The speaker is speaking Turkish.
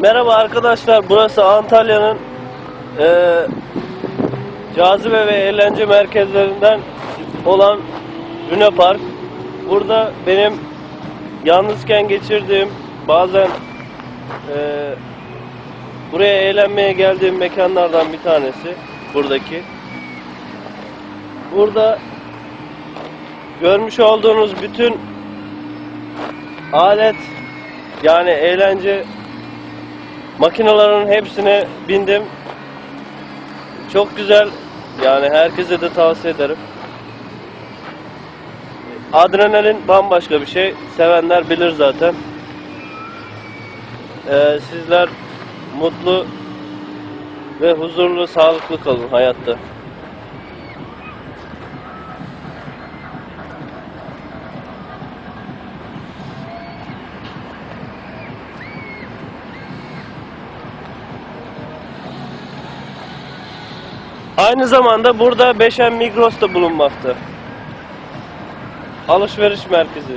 Merhaba arkadaşlar, burası Antalya'nın eee cazibe ve eğlence merkezlerinden olan Luna Park. Burada benim yalnızken geçirdiğim bazen eee, buraya eğlenmeye geldiğim mekanlardan bir tanesi buradaki. Burada görmüş olduğunuz bütün alet yani eğlence makinaların hepsine bindim. Çok güzel. Yani herkese de tavsiye ederim. Adrenalin bambaşka bir şey. Sevenler bilir zaten. Ee, sizler mutlu ve huzurlu, sağlıklı kalın hayatta. Aynı zamanda burada Beşen Migros da bulunmakta. Alışveriş merkezi.